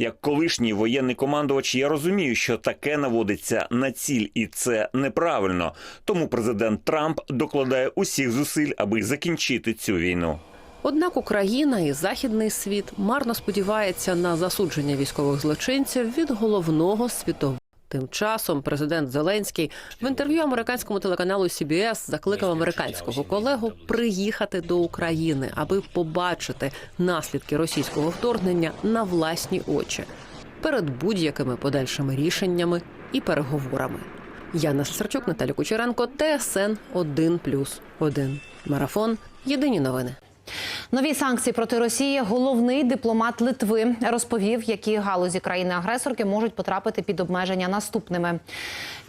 Як колишній воєнний командувач, я розумію, що таке наводиться на ціль, і це неправильно. Тому президент Трамп докладає усіх зусиль, аби закінчити цю війну. Однак Україна і західний світ марно сподівається на засудження військових злочинців від головного світового. Тим часом президент Зеленський в інтерв'ю американському телеканалу CBS закликав американського колегу приїхати до України, аби побачити наслідки російського вторгнення на власні очі перед будь-якими подальшими рішеннями і переговорами. Яна Сарчук, Наталя Кучеренко, ТСН 1+,1. Марафон. Єдині новини. Нові санкції проти Росії головний дипломат Литви розповів, які галузі країни-агресорки можуть потрапити під обмеження наступними.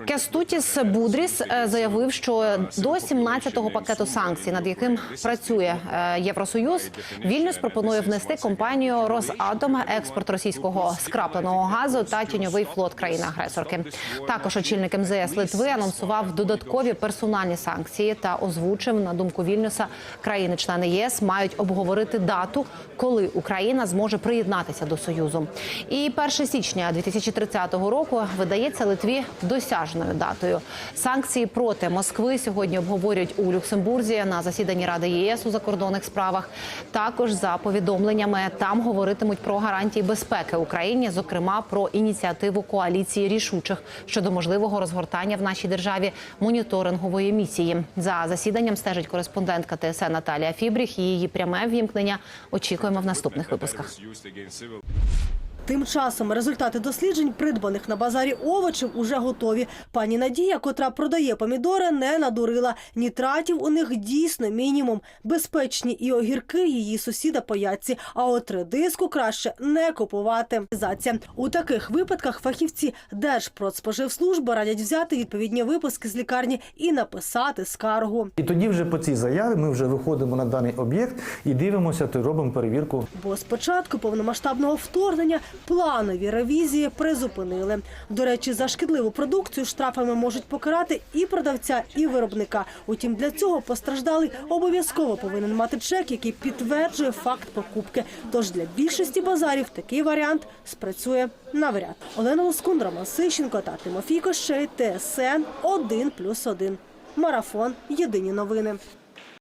Кестутіс Будріс е, заявив, що до 17-го пакету санкцій, над яким працює е, Євросоюз, Вільнюс пропонує внести компанію Росатом, експорт російського скрапленого газу та тіньовий флот країни-агресорки. Також очільник МЗС Литви анонсував додаткові персональні санкції та озвучив на думку Вільнюса, країни-члени ЄС мають обговорити дату, коли Україна зможе приєднатися до союзу. І 1 січня 2030 року видається Литві досяжною датою. Санкції проти Москви сьогодні обговорюють у Люксембурзі на засіданні Ради ЄС у закордонних справах. Також за повідомленнями там говоритимуть про гарантії безпеки Україні, зокрема про ініціативу коаліції рішучих щодо можливого розгортання в нашій державі моніторингової місії. За засіданням стежить кореспондентка ТСН Наталія Фібріх. Її пряме ввімкнення очікуємо в наступних випусках. Тим часом результати досліджень, придбаних на базарі овочів, уже готові. Пані Надія, котра продає помідори, не надурила. Нітратів у них дійсно мінімум. Безпечні і огірки її сусіда по ятці. А от редиску краще не купувати. У таких випадках фахівці Держпродспоживслужби радять взяти відповідні випуски з лікарні і написати скаргу. І тоді вже по цій заяві ми вже виходимо на даний об'єкт і дивимося, то робимо перевірку. Бо спочатку повномасштабного вторгнення планові ревізії призупинили. До речі, за шкідливу продукцію штрафами можуть покарати і продавця, і виробника. Утім, для цього постраждалий обов'язково повинен мати чек, який підтверджує факт покупки. Тож для більшості базарів такий варіант спрацює навряд. Олена Лоскун, Роман Сищенко та Тимофій Кощей, ТСН 1+,1. Марафон. Єдині новини.